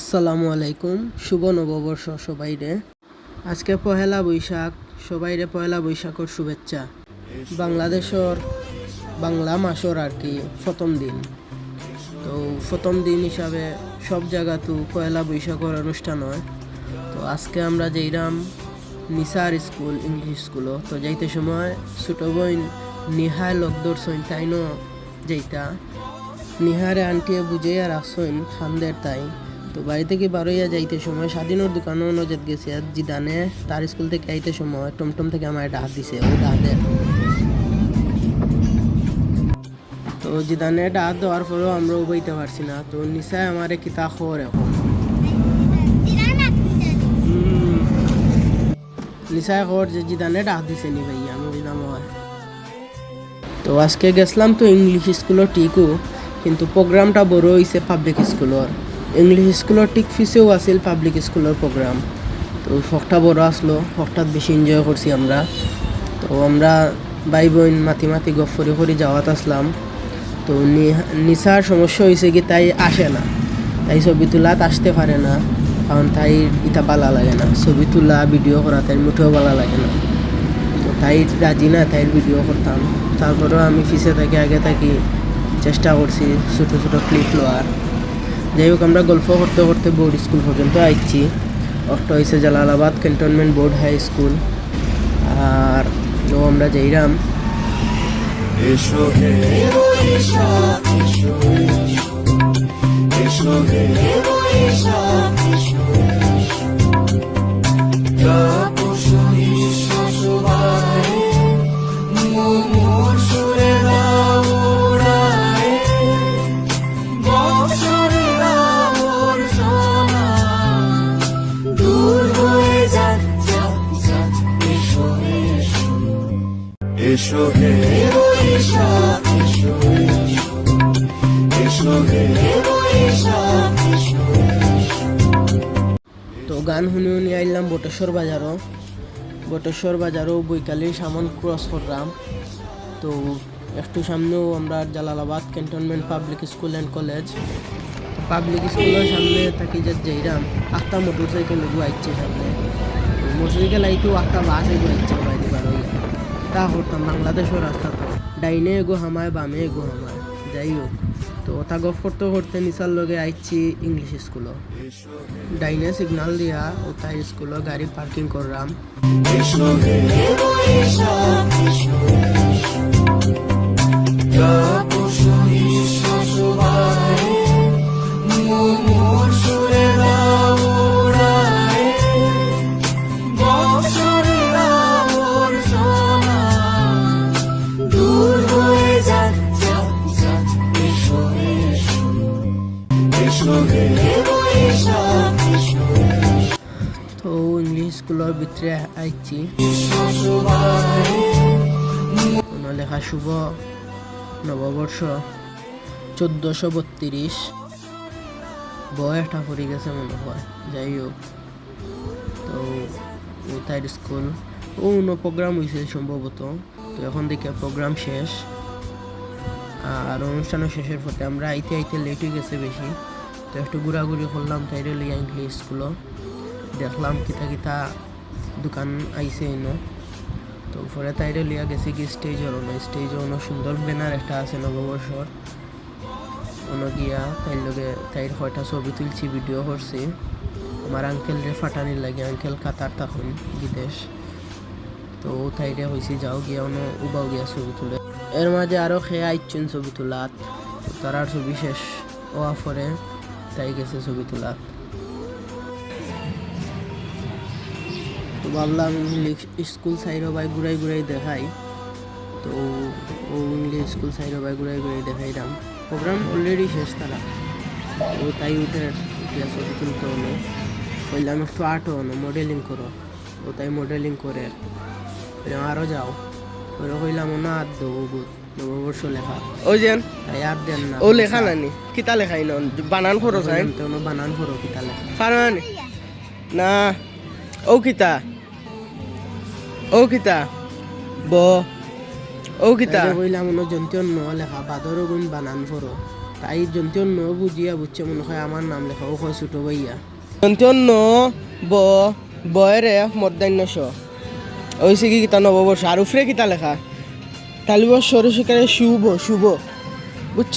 আসসালামু আলাইকুম। শুভ নববর্ষ সবাইরে। আজকে পহেলা বৈশাখ। সবাইরে পহেলা বৈশাখের শুভেচ্ছা। বাংলাদেশর বাংলা মাসর আর কি প্রথম দিন। তো প্রথম দিন হিসাবে সব জায়গা তো পয়লা বৈশাখের অনুষ্ঠান হয়। তো আজকে আমরা যেইরাম নিসার স্কুল, ইংলিশ স্কুলও। তো যাইতে সময় ছোট বোন নিহায় লোক দর্শন তাইনও যেইটা নিহারে আন্টিয়ে বুঝে আর আসইন খান্দের তাই। তো বাড়ি থেকে বারোইয়া যাইতে সময় স্বাধীনের দোকানও নজর গেছে। আর জিদানে তার স্কুল থেকে আইতে সময়, টমটম থেকে আমার ডাক দিছে ও ডাক দেয় তো জিদানে ডাক দেওয়ার পরেও আমরা উবাইতে পারছি না। তো নিশায় আমারে কিতা খবর এখন? নিশায় খবর যে জিদানে ডাক দিছে নি ভাইয়া, আমি বুঝলাম তো আজকে গেছিলাম তো ইংলিশ স্কুলও ঠিকও কিন্তু প্রোগ্রামটা বড় হয়েছে পাবলিক স্কুলের ইংলিশ স্কুলের ঠিক ফিসেও আছিল পাবলিক স্কুলের প্রোগ্রাম তো শখটা বড় আসলো শখটাত বেশি এনজয় করছি আমরা। তো আমরা ভাই বোন মাতি মাতি গপ ফরি ফরি যাওয়াত আসলাম। তো নিশার সমস্যা হয়েছে কি তাই আসে না। তাই ছবি তোলাত আসতে পারে না কারণ তাই ইটা ভালো লাগে না। ছবি তোলা ভিডিও করা তাই মুঠেও ভালো লাগে না। তো তাই রাজি না তাই ভিডিও করতাম তারপরেও আমি ফিসে থাকি, আগে থাকি চেষ্টা করছি ছোটো ছোটো ক্লিপ লওয়ার যাই হোক আমরা গল্প করতে করতে বোর্ড স্কুল পর্যন্ত আইছি। অষ্ট হয়েছে Jalalabad cantonment board high school আর ও, আমরা যাইরাম। এসো এসো এসো হে গান শুনি শুনি আইলাম বটেশ্বর বাজারও। বটেশ্বর বাজারও বৈকালীর সামন ক্রস করলাম তো একটু সামনেও আমরা Jalalabad cantonment public school and college public স্কুলের সামনে থাকি যে যাইরাম, আটটা মোটর সাইকেল এগু আইছে সামনে। মোটর সাইকেল আইতেও আটটা বাস এগু আইছে বাইরে বারো তা করতাম বাংলাদেশের রাস্তা তো। ডাইনে এগো হামায়, বামে এগো হামায়। যাই হোক। তো ওটা গফ করতে করতে নিচার লগে আইছি ইংলিশ স্কুলও। ডাইনে সিগনাল দিয়া ওটা স্কুলও গাড়ি পার্কিং করলাম তো ইংলিশ স্কুলের ভিতরে আইছি লেখা শুভ নববর্ষ চোদ্দোশো বত্রিশ বয়সটা পড়ে গেছে মনে হয় যাই হোক তো ও স্কুল। ও অন্য প্রোগ্রাম হয়েছে সম্ভবত তো এখন দেখে প্রোগ্রাম শেষ। আর অনুষ্ঠানও শেষের পথে আমরা আইতে আইতে লেট হয়ে গেছে বেশি তো একটু ঘোরাঘুরি করলাম তাইরে লিয়া ইংলিশ স্কুলও। দেখলাম কিতা কিতা দোকান আইসে এনো। তো পরে তাইরে লিয়া গেছে কি স্টেজ স্টেজের অন্য স্টেজে অন্য সুন্দর ব্যানার একটা আছে নববর্ষর অন্য গিয়া তাইর লগে তাইর কয়টা ছবি তুলছি ভিডিও করছি আমার আঙ্কেল রে ফাটানি লাগে আঙ্কেল কাতার তখন বিদেশ। তো ও তাইরে হয়েছে যাও গিয়া অন্য উবাও গিয়া ছবি তুলে। এর মাঝে আরও খেয়ে আইছেন ছবি তোলাত। তো তারার ছবি শেষ হওয়া পরে তাই গেছে ছবি তোলা। তো ভাবলাম স্কুল সাইড ভাই ঘুরাই ঘুরাই দেখাই। তো ও ইংলিশ স্কুল সাইড ভাই ঘুরাই ঘুরাই দেখাইলাম। প্রোগ্রাম অলরেডি শেষ তারা। ও তাই উঠে উঠিয়া ছবি তুলতে হলো। বললাম একটু আর্টও হলো মডেলিং করো। ও তাই মডেলিং করে। আরও যাও। ওরা কইলাম না আর দেবো নববর্ষ লেখা। ওই যেন? আর দেন না। ও লেখা নানি? কিতা লেখাই নন বানান খরচ হয়? তো বানান করো কিতা লেখা। ফারমানি না। ও কিতা? ও কিতা? ব। ও কিতা? কইলাম অন্য জন্তুর ন লেখা বাদর গুণ বানান ফরো তাই জন্তি অন্য বুঝিয়া বুঝছে মনে হয় আমার নাম লেখা ও হয় ছোট ভাইয়া। জন্তি অন্য ব বয়েরে মধ্যাহ্ন স ওইসে কি কিতা নববর্ষ আর উফরে কিতা লেখা? তালিব সরস্বীকারে শুভ শুভ। বুঝছ?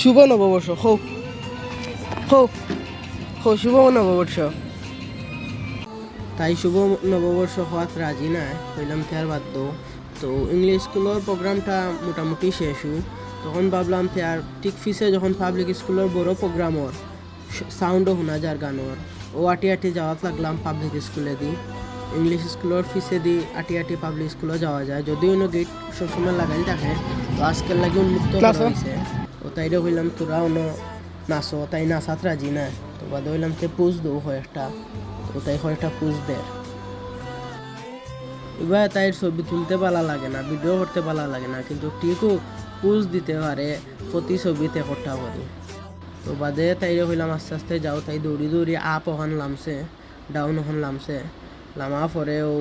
শুভ নববর্ষ হো হো হো শুভ নববর্ষ। তাই শুভ নববর্ষ হওয়াত রাজি নাই হইলাম তেয়ার বাদ দো তো ইংলিশ স্কুলের প্রোগ্রামটা মোটামুটি শেষ হই তখন ভাবলাম তেয়ার ঠিক ফিসে যখন পাবলিক স্কুলের বড় প্রোগ্রামর সাউন্ডও শোনা যার গানোর ও আটি আটি যাওয়াত লাগলাম পাবলিক স্কুলে দি ইংলিশ স্কুলের ফিসে দি আটি আটি পাবলিক স্কুলে যাওয়া যায়। যদিও অন্য গেট সবসময় লাগাই থাকে তো আজকের লাগে উন্মুক্ত করা Class-ও? হয়েছে ও তাইরে হইলাম তোরা অন্য নাচো তাই নাচাত রাজি না। তো বাদে হইলাম তে পুজ দৌ হয় একটা তো তাই হয় একটা পুজ দে। এবার তাই ছবি তুলতে ভালো লাগে না ভিডিও করতে ভালো লাগে না কিন্তু ঠিকও পুজ দিতে পারে প্রতি ছবিতে কটা করি তো বাদে তাইরে হইলাম আস্তে আস্তে যাও তাই দৌড়ি দৌড়ি আপ ওখান লামছে ডাউন ওখান লামছে। লামা পরে ও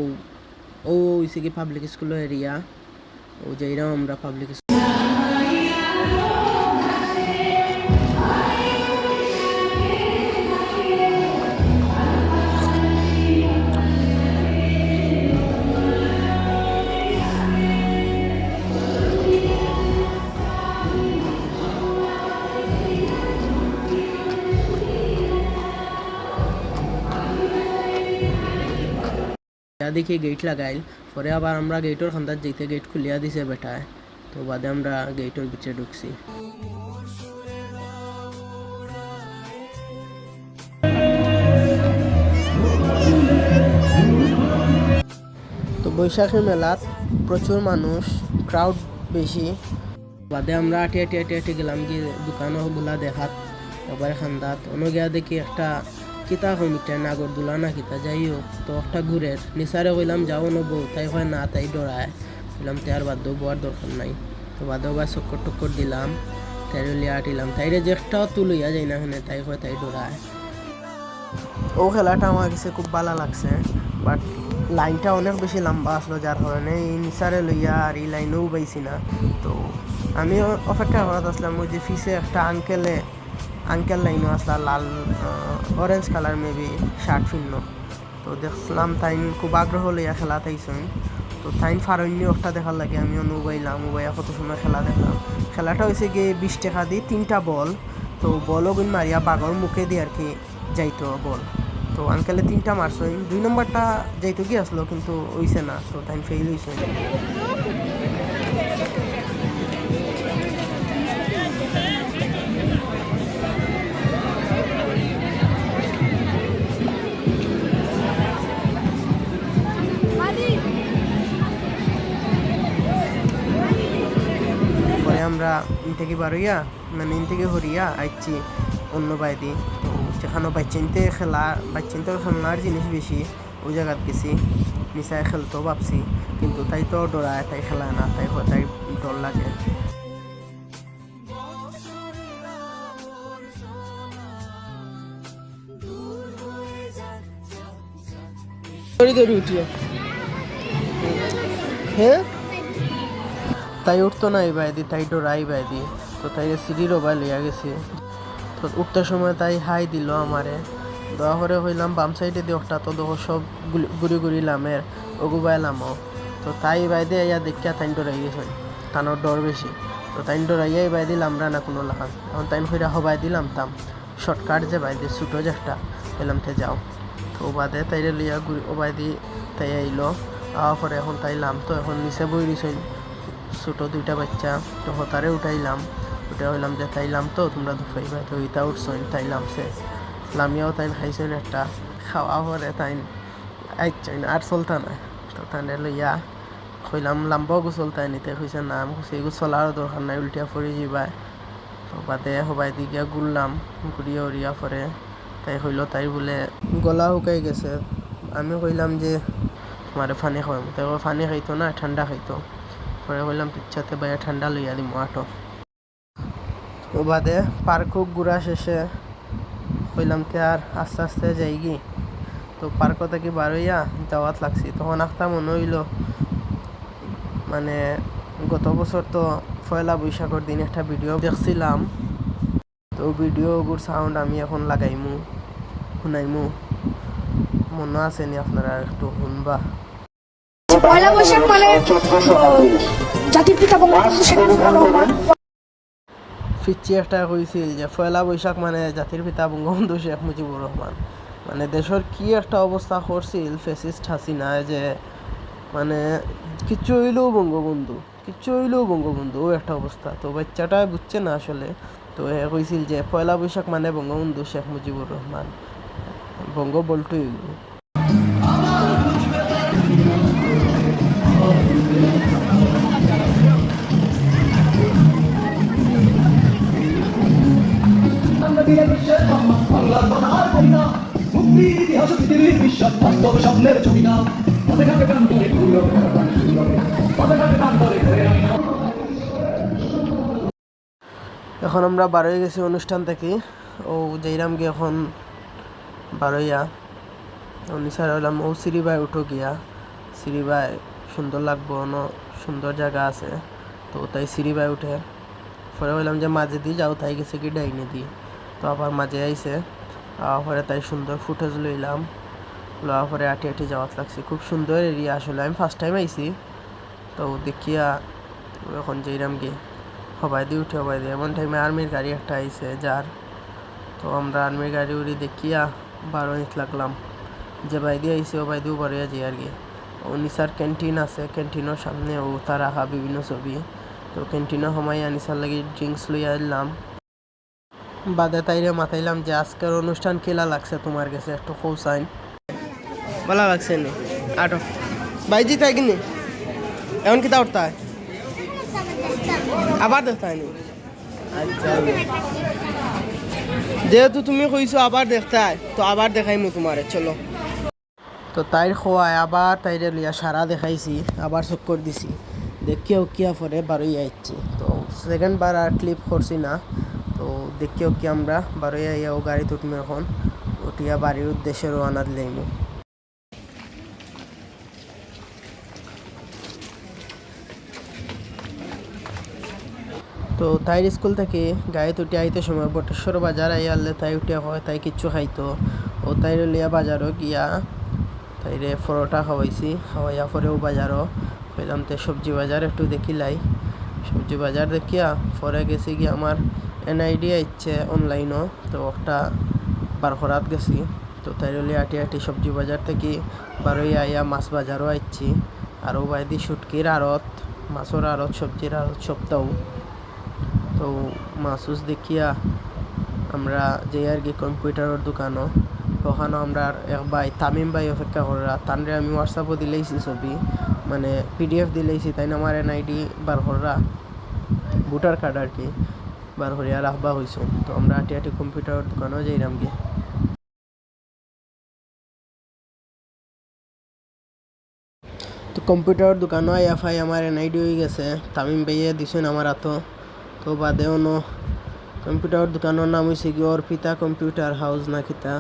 ও হইছে কি পাবলিক স্কুলের এরিয়া ও যাইরাম আমরা পাবলিক দেখি গেট লাগাইল। পরে আবার আমরা গেটের খান্দার যেতে গেট খুলিয়া দিছে বেটায় তো বাদে আমরা গেটের ভিতরে ঢুকছি। তো বৈশাখী মেলাত প্রচুর মানুষ ক্রাউড বেশি। বাদে আমরা আটি আটি আটি আটি গেলাম গিয়ে দোকানগুলা দেখাত, একবারে খান্দাত। অন্য দেখি একটা কিতা কমিটা নাগরদোলা না কিতা যাই হোক তো একটা ঘুরের নিসারে কইলাম, যাও ন বউ তাই হয় না, তাই ডরায় কইলাম তাই আর বাদ বোয়ার দরকার নাই। তো বাদেও বা চক্কর টক্কর দিলাম তাই লিয়া আটিলাম তাইরে যে একটাও তুলইয়া যাই না এখানে তাই হয় তাই ডরায় ও খেলাটা আমার কাছে খুব ভালো লাগছে, বাট লাইনটা অনেক বেশি লম্বা আসলো যার কারণে এই নিসারে লইয়া আর এই লাইনেও পাইছি না। তো আমি অপেক্ষা করাত আসলাম ওই যে ফিসে একটা আঙ্কেলে আঙ্কেল লাইনও আসলা লাল অরেঞ্জ কালার মেবি শার্ট ফিরনো তো দেখলাম তাইন খুব আগ্রহ লইয়া খেলা তাইছেন। তো তাইন ফারণ্য একটা দেখার লাগে, আমিও মোবাইলাম মোবাইল কত সময় খেলা দেখলাম। খেলাটা হয়েছে গিয়ে বিশ টাকা দিয়ে তিনটা বল। তো বলও গুণ মারিয়া বাঘর মুখে দিয়ে আর কি যাইতো বল। তো আঙ্কেলে তিনটা মারছই দুই নম্বরটা যাইতো কি আসলো, কিন্তু হইছে না। তো তাই ফেল হইছে। আমরা ইন থেকে বারইয়া মানে ইন থেকে হরিয়া আইছি অন্য বাইদি। তো যেখানে বাচ্চিনতে খেলা বাচ্চিনতে খেলনার জিনিস বেশি ওই জায়গাত গেছি নিচায় খেলতেও ভাবছি। কিন্তু তাই তো ডরায় তাই খেলা না তাই তাই ডর লাগে। দৌড়ি দৌড়ি উঠিও। হ্যাঁ তাই উঠতো না এই বাইদি তাই ডরাই বাইদি তো তাই সিঁড়ির ওবাই লইয়া গেছি। তো উঠতে সময় তাই হাই দিল আমারে। দয়া করে হইলাম, বাম সাইডে দিয়ে একটা তো দেখো সব গুলি- গুড়ি লামের ওগুবাই লামো। তো তাই বাইদে ইয়া দেখিয়া তাই ডরাই গেছে। তানোর ডর বেশি। তো তাই ডরাইয়া এই বাইদি লামরা না কোনো লাগান এখন তাই হইরা হবাই দিলাম তাম। শর্টকাট যে বাইদে ছুটো যে একটা। এলাম তে যাও। তো ও বাদে তাইরে লিয়া গুড়ি ওবাই দি তাই আইলো। আওয়ার পরে এখন তাই লাম তো, এখন নিচে বই দিছই ছোটো দুইটা বাচ্চা, তো হতারে উঠাইলাম। উঠে হইলাম যে, তাইলাম তো, তোমরা দুফাইবা তো ইটা উঠছইন তাইলাম সে। লামিয়াও তাইন খাইছেন একটা, খাওয়া পরে তাইন আইছেন আর চলতা না তো তাইনে লইয়া কইলাম, লাম্বাও গোসল তাই নিতে কইছে না, আমি কইছি গোসলার দরকার নাই, উল্টিয়া পড়ে যাবা তো বাদে সবাই দিকে ঘুরলাম ঘুরিয়ে উড়িয়া পরে, তাই হইল তাই বলে গলা শুকাই গেছে। আমি কইলাম যে, তোমারে ফানি খাওয়াম তাই ফানি খাইতো না, ঠান্ডা খাইতো। পরে বললাম ইচ্ছাতে বাইরে ঠান্ডা লইয়া দিম আটো। ও বাদে পার্কও ঘুরা শেষে কইলাম তে আর আস্তে আস্তে যাই গি তো পার্ক থেকে বার হইয়া যাওয়াত লাগছি। তখন একটা মনে হইল মানে গত বছর তো পয়লা বৈশাখের দিন একটা ভিডিও দেখছিলাম। তো ভিডিওগুর সাউন্ড আমি এখন লাগাইমু, শুনাইমু। মনে আছে নি আপনারা একটু শুনবা? পয়লা বৈশাখ মানে জাতির পিতা বঙ্গবন্ধু শেখ মুজিবুর রহমান। ফিচ্ছি একটা কইছিল যে পয়লা বৈশাখ মানে জাতির পিতা বঙ্গবন্ধু শেখ মুজিবুর রহমান। মানে দেশের কি একটা অবস্থা করছিল ফেসিস্ট হাসিনা যে মানে কিচ্ছু হইলেও বঙ্গবন্ধু কিচ্ছু হইলেও বঙ্গবন্ধু ও একটা অবস্থা। তো বাচ্চাটা বুঝছে না আসলে। তো এ কইছিল যে পয়লা বৈশাখ মানে বঙ্গবন্ধু শেখ মুজিবুর রহমান। বঙ্গ বলটুই এখন আমরা বারোই গেছি অনুষ্ঠান থেকে। ও যাইরাম গিয়ে এখন বারোইয়া। নিসার হলাম ও সিরিবাই উঠো গিয়া। সিরিবাই সুন্দর লাগবো ন সুন্দর জায়গা আছে। তো তাই সিরিবাই উঠে। পরে বললাম যে মাঝে দিয়ে যাও, তাই গেছে কি ডাইনে দি তো আবার মাঝে আইসে পরে তাই সুন্দর ফুটেজ লইলাম। লওয়ার পরে আটি আটি যাওয়াত লাগছে। খুব সুন্দর এরিয়া আসলে। আমি ফার্স্ট টাইম আইছি। তো দেখিয়া এখন যাইরাম গিয়ে হবাই দিয়ে উঠে হবাই দিয়ে। এমন টাইমে আর্মির গাড়ি একটা আইছে যার। তো আমরা আর্মির গাড়ি উড়ি দেখিয়া বারো ইঞ্চ লাগলাম। যে বাই দিয়ে আইসে ও বাই দিয়েও বারোয়া যাই আর কি। ও নিসার ক্যান্টিন আছে। ক্যান্টিনের সামনে ও তার রাখা বিভিন্ন ছবি। তো ক্যান্টিনের সময় নিসার লাগি ড্রিঙ্কস লইয়া এলাম। বাদে তাইরে মাথাইলাম যে আজকের অনুষ্ঠান কেলা লাগছে তোমার কাছে? একটু কৌসাইন ভালো লাগছে নি। আটো। বাইজি তাই কিনি? এমন কিতা উঠতা হয় আবার দেখতে হয়নি আচ্ছা যেহেতু তুমি কইছো আবার দেখতে তো আবার দেখাইমু তোমারে চলো। তো তাইর খোয়ায় আবার তাইরে লিয়া সারা দেখাইছি আবার চক্কর দিছি। দেখিয়া উকিয়া পরে বারোই আইছি তো সেকেন্ড বার আর ক্লিপ করছি না। তো দেখিয়া কি আমরা বারোই আইয়া ও গাড়ি উঠমু এখন। উঠিয়া বাড়ির উদ্দেশ্যে রওনা দিলাইমু। তো তাইর স্কুল থেকে গায়ে তুটি আইতে সময় বটেশ্বর বাজার আই আনলে তাই উঠে হয় তাই কিচ্ছু খাইতো। ও তাই লিয়া বাজারও গিয়া তাইরে পরোটা খাওয়াইছি। খাওয়াইয়া পরেও বাজারও কইলাম, তে সবজি বাজার একটু দেখিলাই। সবজি বাজার দেখিয়া পরে গেছি গিয়া আমার এনআইডি ইচ্ছে অনলাইনও, তো একটা বার করাত গেছি। তো তাই লিয়া আটি আটি সবজি বাজার থেকে বারোই আইয়া মাছ বাজারও আইছি। আরও বাইদি শুটকির আড়ত, মাছের আড়ত, সবজির আড়ত সপ্তাহ তো মাসুস দেখিয়া আমরা যে আর কি কম্পিউটারের দোকানও, ওখানেও আমরা এক ভাই, তামিম ভাই অপেক্ষা করা। তানরে আমি হোয়াটসঅ্যাপও দিলেইছি ছবি মানে পিডিএফ দিলেইছি তাই না আমার এনআইডি বার করা ভোটার কার্ড আর কি। বার করিয়া রাখবা হয়েছে তো আমরা আটি আটি কম্পিউটারের দোকানেও যাইরাম গিয়ে তো কম্পিউটার দোকানও আইয়া ফাই আমার এনআইডি হয়ে গেছে, তামিম ভাইয়ে দিছেন আমার হাতো তো বাদেও ন কম্পিউটার দোকানের নাম হয়েছে কি অর্পিতা কম্পিউটার হাউস না কিতা।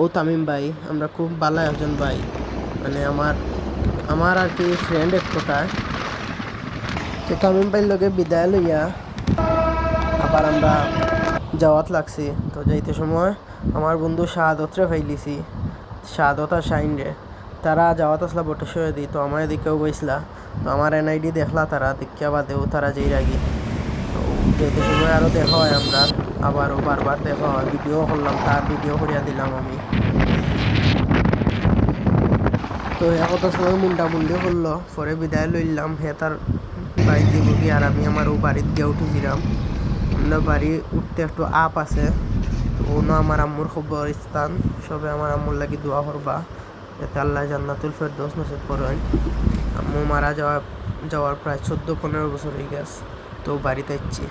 ও তামিম ভাই, আমরা খুব ভালো একজন ভাই। মানে আমার আমার আর কি ফ্রেন্ড এক প্রকার। তো তামিম ভাইয়ের লগে বিদায় লইয়া আমরা যাওয়াত লাগছি। তো যাইতে সময় আমার বন্ধু শাহাদতরে ফাইলিছি। শাহাদত আর শাইন রে। তারা যাওয়াত আসলা বটেশ্বরে দি তো আমার এদিকেও বইসলা। তো আমার এনআইডি দেখলা তারা, দেখিয়া বাদেও তারা যেই রাগি। তো যেতে সময় আরও দেখা হয় আমরা। আবারও বারবার দেখা হয়। ভিডিও করলাম, তার ভিডিও করিয়া দিলাম আমি। তো হে কত সময় মুন্ডা মুন্ডি করল। পরে বিদায় লইলাম। হে তার বাড়ি দিব গিয়ে আর আমি আমার ও বাড়িত গিয়ে উঠেছিলাম বাড়ি উঠতে একটু আপ আছে। তো ও আমার আম্মুর খবর স্থান সবে আমার আম্মুর লাগি দোয়া করবা যাতে আল্লাহ জান্নাতুল দোষ নসিব করেন আম্মু মারা যাওয়া যাওয়ার প্রায় চোদ্দ পনেরো বছর হয়ে গেছে। তো বাড়িতে ইচ্ছি